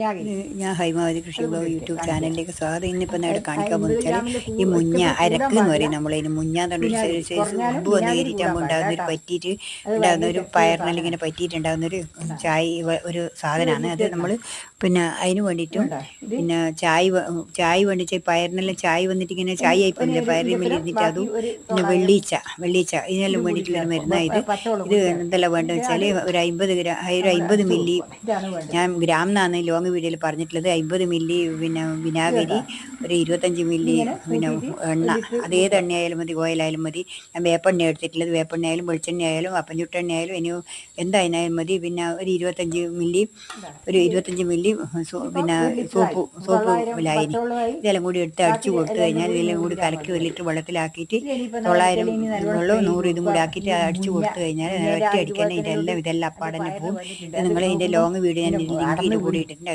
ഞാൻ ഹൈമാവതി കൃഷി വിഭവ യൂട്യൂബ് ചാനലിലേക്ക് സ്വാഗതം. ഇന്നിപ്പോൾ നേടെ കാണിക്കാൻ പോകുന്നത് ഈ മുഞ്ഞ അരക്ക് എന്ന് പറയും നമ്മളതിന് മുഞ്ഞ എന്നൊരു സൈസ് ഉപ്പ് വന്ന് കയറിയിട്ടാകുമ്പോൾ ഉണ്ടാകുന്ന ഒരു പറ്റിയിട്ട് ഉണ്ടാകുന്ന ഒരു പയറിനെല്ലാം ഇങ്ങനെ പറ്റിയിട്ടുണ്ടാകുന്ന ഒരു ചായ ഒരു സാധനമാണ് അത് നമ്മൾ പിന്നെ അതിന് വേണ്ടിയിട്ടും പിന്നെ ചായ ചായ വേണ്ടിച്ച് പയറിനെല്ലാം ചായ വന്നിട്ട് ഇങ്ങനെ ചായ ആയി പോകുന്നില്ല പയറിന് മേലെ ഇരുന്നിട്ട് അതും പിന്നെ വെള്ളീച്ച വെള്ളീച്ച ഇതിനെല്ലാം വേണ്ടിയിട്ടുള്ള ഒരു മരുന്നാണ് ഇത് ഇത് എന്തെല്ലാം വേണ്ടതെന്ന് വെച്ചാൽ ഒരു അമ്പത് ഗ്രാം ഒരു അമ്പത് മില്ലി ഞാൻ ഗ്രാം എന്നാണ് ലോങ് വീഡിയോയിൽ പറഞ്ഞിട്ടുള്ളത് അമ്പത് മില്ലി പിന്നെ വിനാഗിരി ഒരു ഇരുപത്തഞ്ച് മില്ലി പിന്നെ എണ്ണ. അത് ഏത് എണ്ണയായാലും മതി ഓയിലായാലും മതി. ഞാൻ വേപ്പെണ്ണ എടുത്തിട്ടുള്ളത്. വേപ്പെണ്ണ ആയാലും വെളിച്ചെണ്ണ ആയാലും അപ്പഞ്ഞുട്ടെണ്ണ ആയാലും ഇനി എന്തായാലും മതി. പിന്നെ ഒരു ഇരുപത്തഞ്ച് മില്ലി ഒരു ഇരുപത്തഞ്ച് മില്ലി പിന്നെ സോപ്പ് സോപ്പ് ലായനി ഇതെല്ലാം കൂടി എടുത്ത് അടിച്ചു കൊടുത്തു കഴിഞ്ഞാൽ ഇതെല്ലാം കൂടി കലക്കി ഒരു ലിറ്റർ വെള്ളത്തിലാക്കിയിട്ട് തൊള്ളായിരം വെള്ളവും നൂറ് ഇതും കൂടി ആക്കിയിട്ട് അടിച്ചു കൊടുത്തു കഴിഞ്ഞാൽ ഒറ്റ അടിക്കാൻ ഇതെല്ലാം ഇതെല്ലാം അപ്പാടന്നെ പോകും. നിങ്ങൾ ഇതിന്റെ ലോങ് വീഡിയോ ഞാൻ ലിങ്ക് കൂടി ഇട്ടിട്ടുണ്ട്.